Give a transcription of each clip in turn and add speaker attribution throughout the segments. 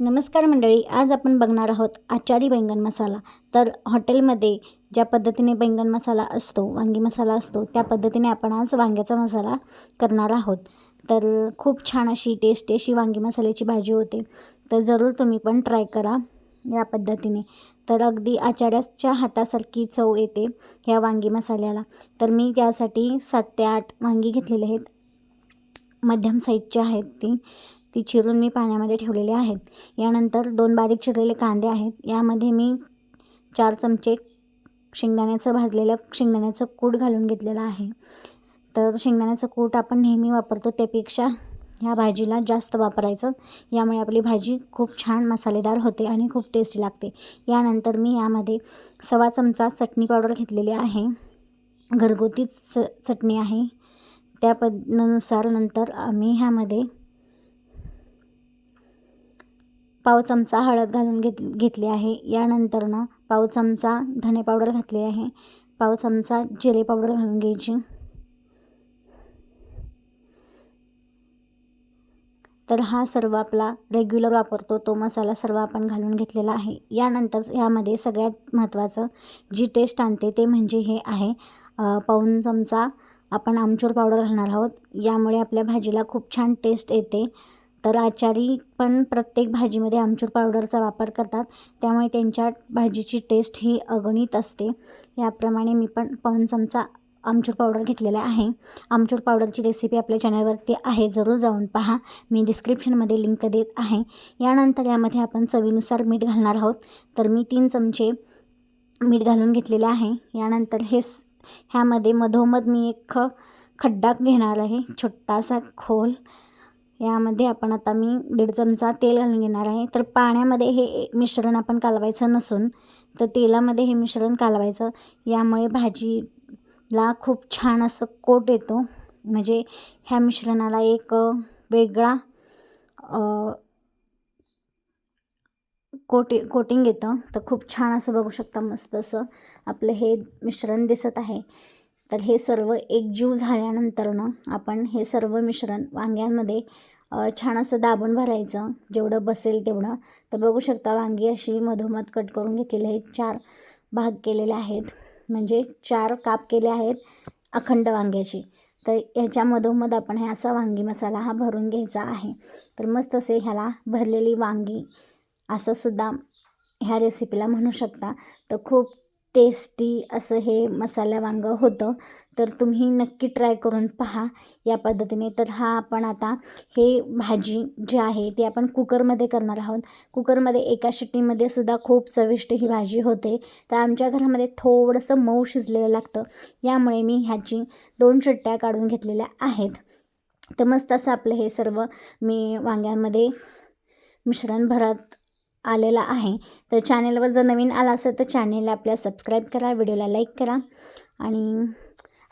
Speaker 1: नमस्कार मंडळी आज आपण बघणार आहोत आचारी बैंगन मसाला. तर हॉटेलमध्ये ज्या पद्धतीने बैंगन मसाला असतो वांगी मसाला असतो त्या पद्धतीने आपण आज वांग्याचा मसाला करणार आहोत. तर खूप छान अशी टेस्टी अशी वांगी मसाल्याची भाजी होते. तर जरूर तुम्ही पण ट्राय करा या पद्धतीने. तर अगदी आचार्याच्या हातासारखी चव येते ह्या वांगी मसाल्याला. तर मी त्यासाठी सात ते आठ वांगी घेतलेले आहेत. मध्यम साईजच्या आहेत ती. ती चिरून मी पाण्यामध्ये ठेवलेले आहेत. यानंतर दोन बारीक चिरलेले कांदे आहेत. यामध्ये मी चार चमचे शेंगदाण्याचं भाजलेलं शेंगदाण्याचं कूट घालून घेतलेलं आहे. तर शेंगदाण्याचं कूट आपण नेहमी वापरतो त्यापेक्षा ह्या भाजीला जास्त वापरायचं. यामुळे आपली भाजी खूप छान मसालेदार होते आणि खूप टेस्टी लागते. यानंतर मी यामध्ये सव्वा चमचा चटणी पावडर घेतलेली आहे. घरगुती च चटणी आहे. त्या पदनुसार नंतर आम्ही ह्यामध्ये पाव चमचा हळद घालून घेत घेतली आहे. यानंतरनं पाव चमचा धणे पावडर घातली आहे. पाव चमचा जिरे पावडर घालून घ्यायची. तर हा सर्व आपला रेग्युलर वापरतो. तो मसाला सर्व आपण घालून घेतलेला आहे. यानंतर यामध्ये सगळ्यात महत्त्वाचं जी टेस्ट आणते ते म्हणजे हे आहे पाऊन चमचा आपण आमचूर पावडर घालणार आहोत. यामुळे आपल्या भाजीला खूप छान टेस्ट येते. तर आचारी पण प्रत्येक भाजीमध्ये आमचूर पावडरचा वापर करतात. त्यामुळे त्यांच्या भाजीची टेस्ट ही अगणित असते. याप्रमाणे मी पण पाऊन चमचा आमचूर पावडर घेतलेला आहे. आमचूर पावडरची रेसिपी आपल्या चॅनलवरती आहे. जरूर जाऊन पहा. मी डिस्क्रिप्शनमध्ये लिंक देत आहे. यानंतर यामध्ये आपण चवीनुसार मीठ घालणार आहोत. तर मी तीन चमचे मीठ घालून घेतलेले आहे. यानंतर हे ह्यामध्ये मधोमध मी एक ख खड्डा घेणार आहे. छोटासा खोल. यामध्ये आपण आता मी दीड चमचा तेल घालून घेणार आहे. तर पाण्यामध्ये हे मिश्रण आपण कालवायचं नसून तर तेलामध्ये हे मिश्रण कालवायचं. यामुळे भाजीला खूप छान असं कोट येतो. म्हणजे ह्या मिश्रणाला एक वेगळा कोटी कोटिंग येतं. तर खूप छान असं बघू शकता मस्त असं आपलं हे मिश्रण दिसत आहे. तर हे सर्व एकजीव झाल्यानंतरनं आपण हे सर्व मिश्रण वांग्यांमध्ये छान असं दाबून भरायचं. जेवढं बसेल तेवढं. तर बघू शकता वांगी अशी मधोमध कट करून घेतलेली आहेत. चार भाग केलेले आहेत. म्हणजे चार काप केले आहेत अखंड वांग्याची. तर ह्याच्या मधोमध आपण हे असा वांगी मसाला हा भरून घ्यायचा आहे. तर मस्त असे ह्याला भरलेली वांगी असंसुद्धा ह्या रेसिपीला म्हणू शकता. तर खूप टेस्टी असं हे मसाला वांगं होतं तर तुम्ही नक्की ट्राय करून पहा या पद्धतीने. तर हा आपण आता हे भाजी जी आहे ती आपण कुकरमध्ये करणार आहोत. कुकरमध्ये एका शिट्टीमध्ये सुद्धा खूप चविष्ट ही भाजी होते. तर आमच्या घरामध्ये थोडंसं मऊ शिजलेलं लागतं. यामुळे मी ह्याची दोन शिट्ट्या काढून घेतलेल्या आहेत. तर मस्त असं आपलं हे सर्व मी वांग्यांमध्ये मिश्रण भरत आलेला आहे. तर चॅनेलवर जर नवीन आला असेल तर चॅनेलला आपल्या सबस्क्राईब करा व्हिडिओला लाईक करा. आणि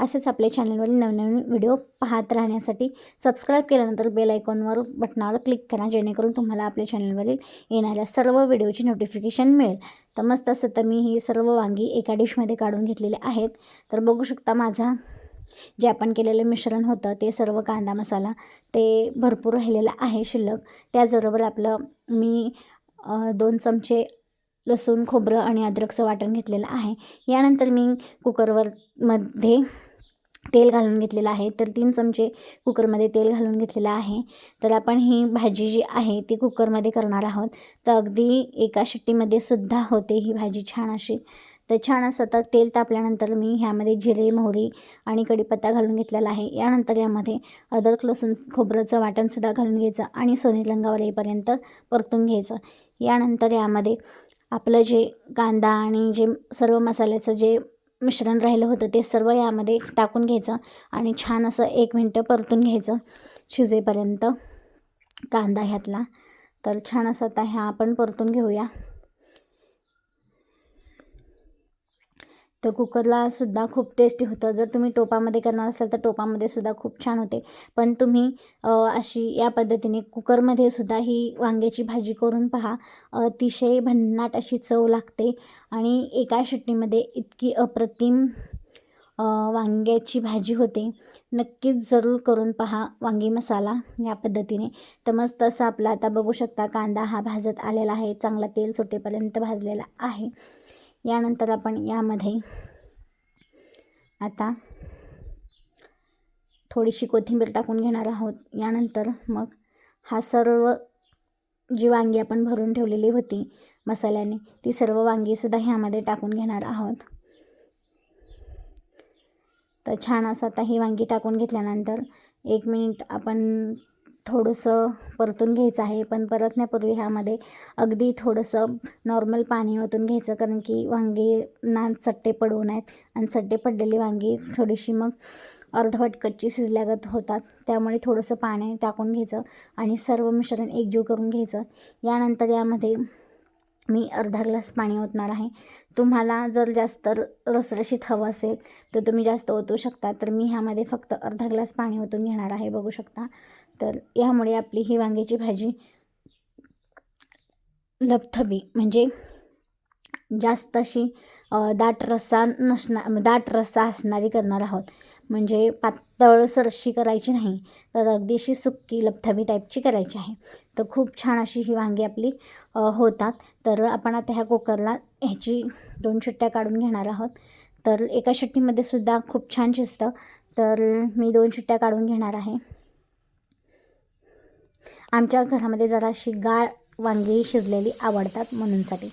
Speaker 1: असेच आपल्या चॅनलवरील नवनवीन व्हिडिओ पाहत राहण्यासाठी सबस्क्राईब केल्यानंतर बेल आयकॉनवर बटनावर क्लिक करा जेणेकरून तुम्हाला आपल्या चॅनलवरील येणाऱ्या सर्व व्हिडिओची नोटिफिकेशन मिळेल. तर मस्त असं तर मी ही सर्व वांगी एका डिशमध्ये काढून घेतलेले आहेत. तर बघू शकता माझा जे आपण केलेलं मिश्रण होतं ते सर्व कांदा मसाला ते भरपूर राहिलेलं आहे शिल्लक. त्याचबरोबर आपलं मी दोन चमचे लसूण खोबरं आणि अद्रकचं वाटण घेतलेलं आहे. यानंतर मी कुकरवर मध्ये तेल घालून घेतलेलं आहे. तर तीन चमचे कुकरमध्ये तेल घालून घेतलेलं आहे. तर आपण ही भाजी जी आहे ती कुकरमध्ये करणार आहोत. तर अगदी एका शिट्टीमध्ये सुद्धा होते ही भाजी छान अशी. तर छान असं तर तेल तापल्यानंतर मी ह्यामध्ये जिरे मोहरी आणि कढीपत्ता घालून घेतलेला आहे. यानंतर यामध्ये अदरक लसूण खोबऱ्याचं वाटणसुद्धा घालून घ्यायचं आणि सोनी रंगावर येईपर्यंत परतून घ्यायचं. यानंतर यामध्ये आपलं जे कांदा आणि जे सर्व मसाल्याचं जे मिश्रण राहिलं होतं ते सर्व यामध्ये टाकून घ्यायचं आणि छान असं एक मिनटं परतून घ्यायचं शिजेपर्यंत कांदा ह्यातला. तर छान असं आता ह्या आपण परतून घेऊया. तर कुकरला सुद्धा खूप टेस्टी होतं. जर तुम्ही टोपामध्ये करणार असाल तर टोपामध्ये सुद्धा खूप छान होते. पण तुम्ही अशी या पद्धतीने कुकरमध्ये सुद्धा ही वांग्याची भाजी करून पहा. अतिशय भन्नाट अशी चव लागते. आणि एका शिट्टीमध्ये इतकी अप्रतिम वांग्याची भाजी होते. नक्कीच जरूर करून पहा वांगी मसाला या पद्धतीने. तर मस्त असं आपला आता बघू शकता कांदा हा भाजत आलेला आहे. चांगला तेल सुटेपर्यंत भाजलेला आहे. यानंतर आपण यामध्ये आता थोडीशी कोथिंबीर टाकून घेणार आहोत. यानंतर मग हा सर्व जी वांगी आपण भरून ठेवलेली होती मसाल्याने ती सर्व वांगीसुद्धा ह्यामध्ये टाकून घेणार आहोत. तर छान असं आता ही वांगी टाकून घेतल्यानंतर एक मिनिट आपण थोडंसं परतून घ्यायचं आहे पण परतण्यापूर्वी ह्यामध्ये अगदी थोडंसं नॉर्मल पाणी ओतून घ्यायचं कारण की वांगी ना चट्टे पडू नयेत. आणि चट्टे पडलेली वांगी थोडीशी मग अर्धवट कच्ची शिजल्यागत होतात. त्यामुळे थोडंसं पाणी टाकून घ्यायचं आणि सर्व मिश्रण एकजीव करून घ्यायचं. यानंतर यामध्ये मी अर्धा ग्लास पाणी ओतणार आहे. तुम्हाला जर जास्त रसरशीत हवं असेल तर तुम्ही जास्त ओतू शकता. तर मी ह्यामध्ये फक्त अर्धा ग्लास पाणी ओतून घेणार आहे बघू शकता. तर यामुळे आपली ही वांग्याची भाजी लपथबी म्हणजे जास्त अशी दाट रस्सा नसणार म्हणजे दाट रस्सा असणारी करणार आहोत. म्हणजे पातळ अशी करायची नाही तर अगदीशी सुक्की लपथबी टाईपची करायची आहे. तर खूप छान अशी ही वांगी आपली होतात. तर आपण आता ह्या कुकरला ह्याची दोन शिट्ट्या काढून घेणार आहोत. तर एका शिट्टीमध्ये सुद्धा खूप छान शिजतं. तर मी दोन शिट्ट्या काढून घेणार आहे. आमच्या घरामध्ये जराशी गाळ वांगी शिजलेली आवडतात म्हणूनसाठी.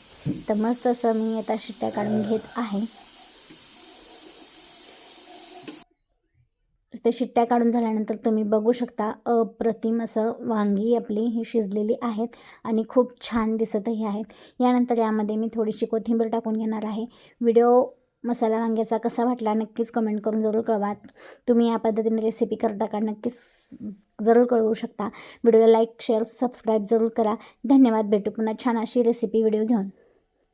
Speaker 1: तर मस्त असं मी आता शिट्ट्या काढून घेत आहे. ते शिट्ट्या काढून झाल्यानंतर तुम्ही बघू शकता अप्रतिम असं वांगी आपली ही शिजलेली आहेत आणि खूप छान दिसतही आहेत. यानंतर यामध्ये मी थोडीशी कोथिंबीर टाकून घेणार आहे. व्हिडिओ मसाला वांग्याचा कसा वाटला नक्कीच कमेंट करून जरूर कळवा. तुम्ही या पद्धतीने रेसिपी करता का नक्कीच जरूर कळवू शकता. व्हिडिओला लाईक शेअर सबस्क्राईब जरूर करा. धन्यवाद. भेटू पुन्हा छान अशी रेसिपी व्हिडिओ घेऊन.